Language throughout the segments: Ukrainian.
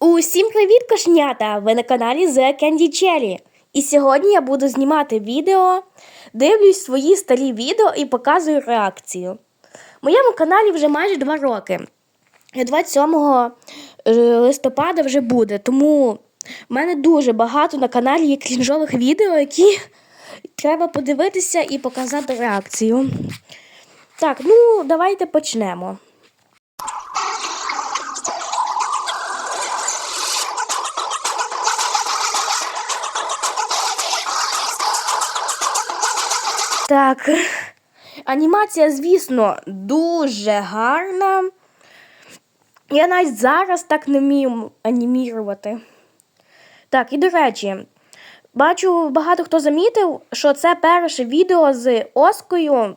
Усім привіт, кошенята! Ви на каналі The Candy Cherry. І сьогодні я буду знімати відео, дивлюсь свої старі відео і показую реакцію. Моєму каналі вже майже 2 роки. 27 е, листопада вже буде, тому в мене дуже багато на каналі є крінжових відео, які треба подивитися і показати реакцію. Так, ну давайте почнемо. Так, анімація, звісно, дуже гарна. Я навіть зараз так не вмію анімірувати. Так, і до речі, бачу, багато хто замітив, що це перше відео з Оскою,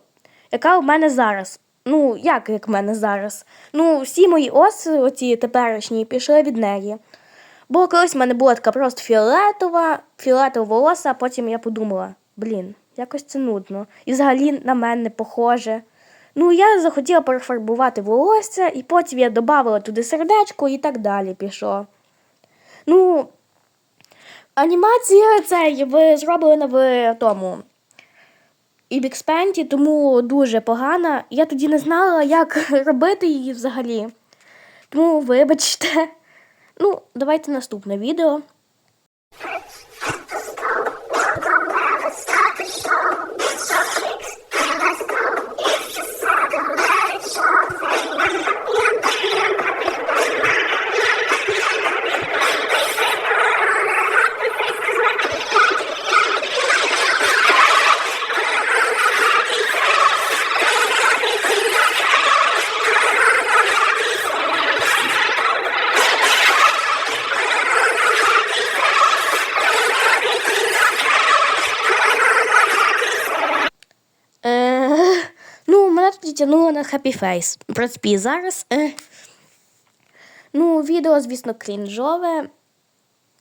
яка у мене зараз. Ну, як як в мене зараз? Ну, всі мої оси, оці теперішні, пішли від неї. Бо колись в мене була така просто фіолетова, фіолетова волоса, а потім я подумала, блін, якось це нудно. І взагалі на мене похоже. Ну, я захотіла перефарбувати волосся, і потім я додавала туди сердечко і так далі пішло. Ну, анімація цей ви зроблена в тому. І Бікспенті, тому дуже погана. Я тоді не знала, як робити її взагалі. Тому вибачте. Ну, давайте наступне відео. Мене на Face. В принципі, зараз. Е, ну, відео, звісно, крінжове.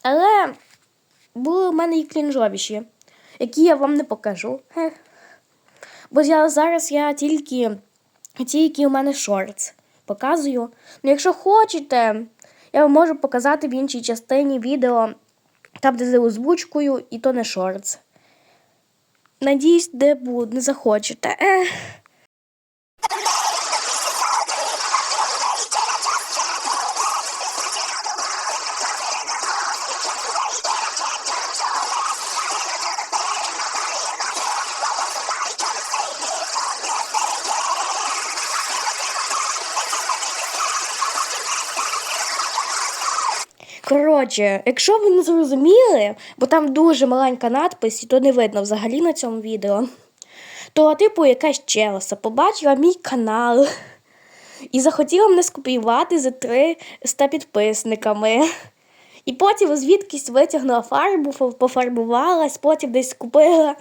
Але були в мене і крінжовіші, які я вам не покажу. Е. Бо я зараз я тільки ті, які у мене шортс показую. Ну, якщо хочете, я вам можу показати в іншій частині відео, там, де з озвучкою, і то не шортс. Надіюсь, де буде, не захочете. Ех. Коротше, якщо ви не зрозуміли, бо там дуже маленька надпись, і то не видно взагалі на цьому відео, то, типу, якась челса побачила мій канал і захотіла мене скопіювати за 300 підписниками. І потім звідкись витягнула фарбу, фа- пофарбувалась, потім десь купила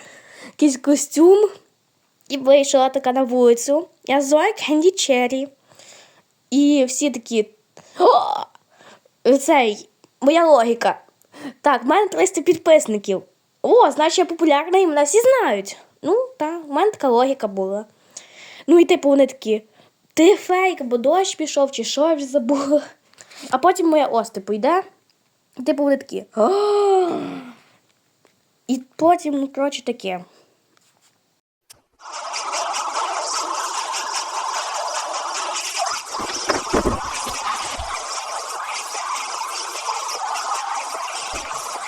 якийсь костюм і вийшла така на вулицю. Я Зоя Кенді Черрі. І всі такі. О! Цей, моя логіка. Так, в мене 300 підписників. О, значить я популярна і мене всі знають. Ну, так, в мене така логіка була. Ну і типу вони такі, ти фейк, бо дощ пішов, чи що я вже забула. А потім моя ось, типу, йде. Типу вони такі. І потім, ну, коротше, таке.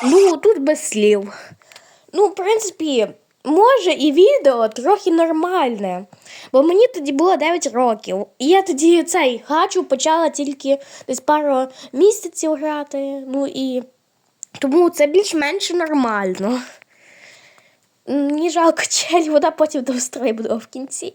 Ну, тут без слів. Ну, в принципі, може і відео трохи нормальне. Бо мені тоді було 9 років. І я тоді цей гачу почала тільки десь пару місяців грати. Ну і тому це більш-менш нормально. Мені жалко челі, вона потім довстрибнула в кінці.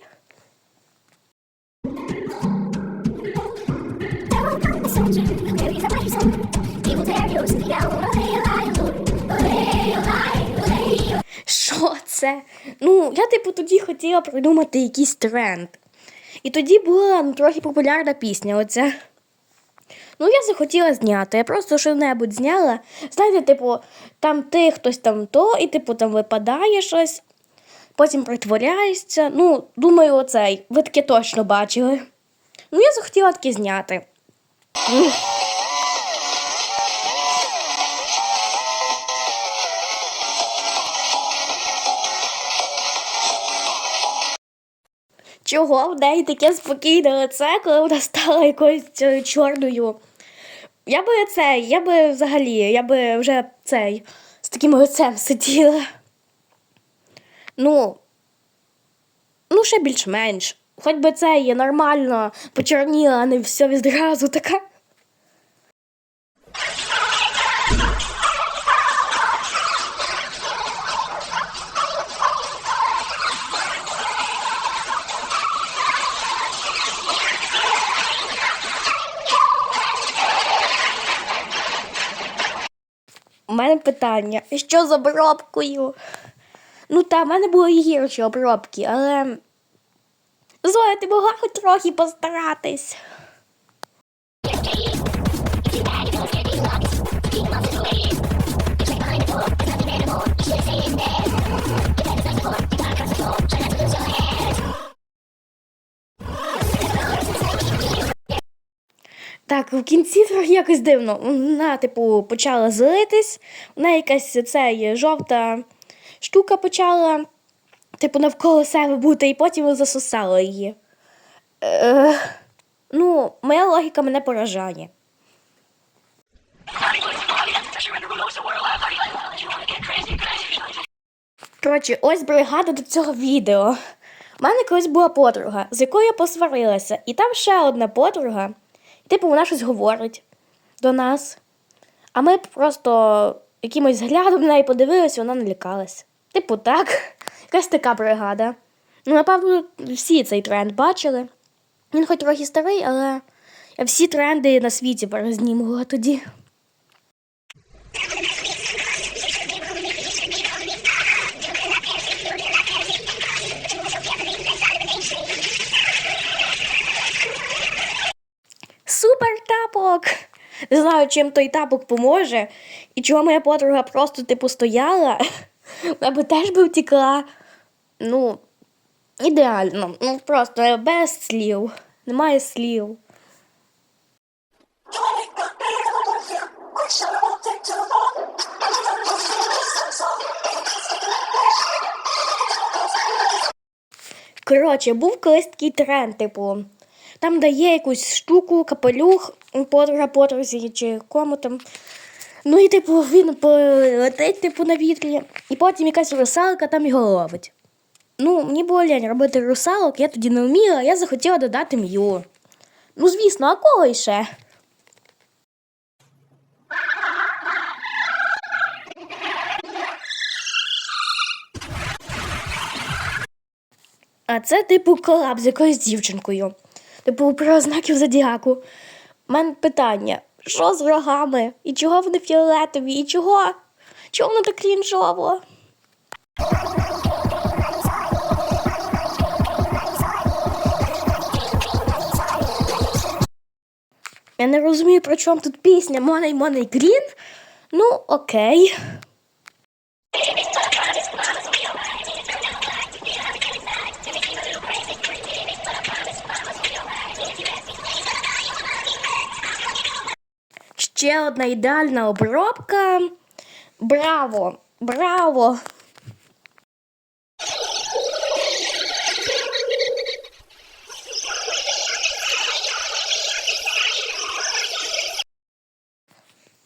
Що це? Ну, я, типу, тоді хотіла придумати якийсь тренд. І тоді була ну, трохи популярна пісня. Оця. Ну, я захотіла зняти. Я просто що-небудь зняла. Знаєте, типу, там ти хтось там то, і типу там випадає щось, потім притворяєшся. Ну, думаю, оцей. Ви таке точно бачили. Ну, я захотіла таке зняти. Чого в неї таке спокійне лице, коли вона стала якоюсь чорною. Я би це, я би взагалі, я би вже цей з таким лицем сиділа. Ну, ну, ще більш-менш. Хоч би це є нормально почорніла, а не все відразу така. У мене питання, що з обробкою? Ну та, в мене були і гірші обробки, але. Зоя, ти могла хоч трохи постаратись. Так, в кінці трохи якось дивно. Вона, типу, почала злитись, вона якась цей жовта штука почала, типу, навколо себе бути, і потім засосала її. Е, ну, моя логіка мене поражає. Коротше, ось бригада до цього відео. У мене колись була подруга, з якою я посварилася, і там ще одна подруга. Типу, вона щось говорить до нас. А ми просто якимось глядом на неї подивилися, вона налякалась. Типу, так, якась така бригада. Ну, напевно, всі цей тренд бачили. Він хоч трохи старий, але я всі тренди на світі перезнімувала тоді. Супер тапок! Не знаю, чим той тапок поможе, і чого моя подруга просто типу стояла, вона би теж би втекла. Ну, ідеально. Ну просто без слів. Немає слів. Коротше, був колись такий тренд, типу. Там дає якусь штуку, капелюх, подруга подрузі чи кому там. Ну і типу він полетить типу, на вітрі, і потім якась русалка там його ловить. Ну, мені було лень робити русалок, я тоді не вміла, я захотіла додати м'ю. Ну, звісно, а кого іще? А це, типу, колаб з якоюсь дівчинкою. Типу, про знаків зодіаку. У мене питання: що з рогами? І чого вони фіолетові? І чого? Чого воно так крінжово? Я не розумію, про чому тут пісня Money Money Green. Ну, окей. Ще одна ідеальна обробка. Браво! Браво!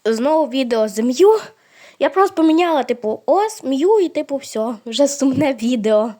Знову відео з М'ю. Я просто поміняла, типу, ось М'ю і типу все. Вже сумне відео.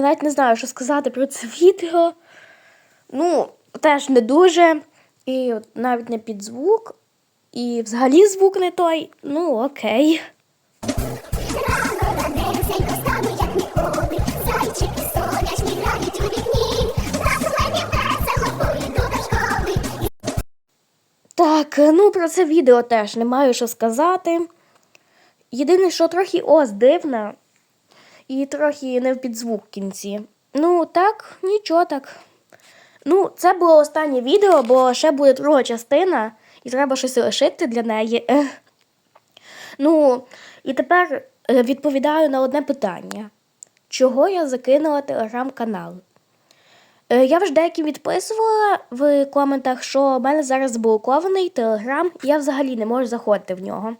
Я навіть не знаю, що сказати про це відео. Ну, теж не дуже. І навіть не під звук. І взагалі звук не той. Ну, окей. Так, ну про це відео теж не маю що сказати. Єдине, що трохи ось дивна, і трохи не в підзвук в кінці. Ну, так, нічого так. Ну, це було останнє відео, бо ще буде друга частина, і треба щось лишити для неї. Ну, і тепер е, відповідаю на одне питання: чого я закинула телеграм-канал? Е, Я вже деяким відписувала в коментах, що в мене зараз заблокований телеграм, і я взагалі не можу заходити в нього.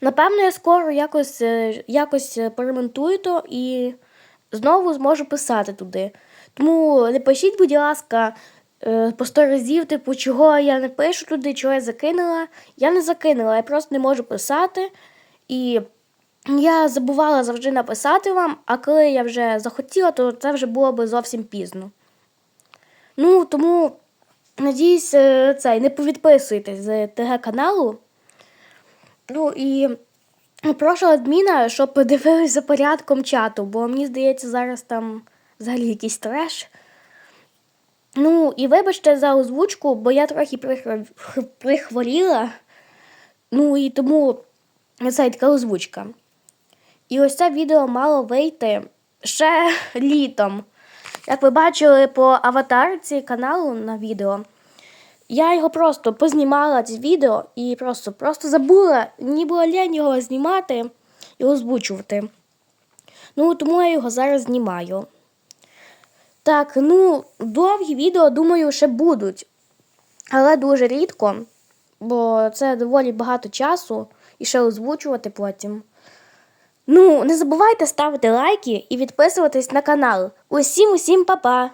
Напевно, я скоро якось, е, якось е, поремонтую то і знову зможу писати туди. Тому не пишіть, будь ласка, е, по сто разів, типу, чого я не пишу туди, чого я закинула. Я не закинула, я просто не можу писати. І я забувала завжди написати вам, а коли я вже захотіла, то це вже було би зовсім пізно. Ну, тому, надіюсь, е, цей, не повідписуйтесь з ТГ каналу. Ну і прошу адміна, щоб подивились за порядком чату, бо мені здається, зараз там взагалі якийсь треш. Ну, і вибачте за озвучку, бо я трохи прихворіла. Ну і тому це така озвучка. І ось це відео мало вийти ще літом. Як ви бачили по аватарці каналу на відео, я його просто познімала це відео і просто, просто забула, мені було лень його знімати і озвучувати. Ну, тому я його зараз знімаю. Так, ну, довгі відео, думаю, ще будуть. Але дуже рідко, бо це доволі багато часу і ще озвучувати потім. Ну, не забувайте ставити лайки і підписуватись на канал. Усім усім па-па!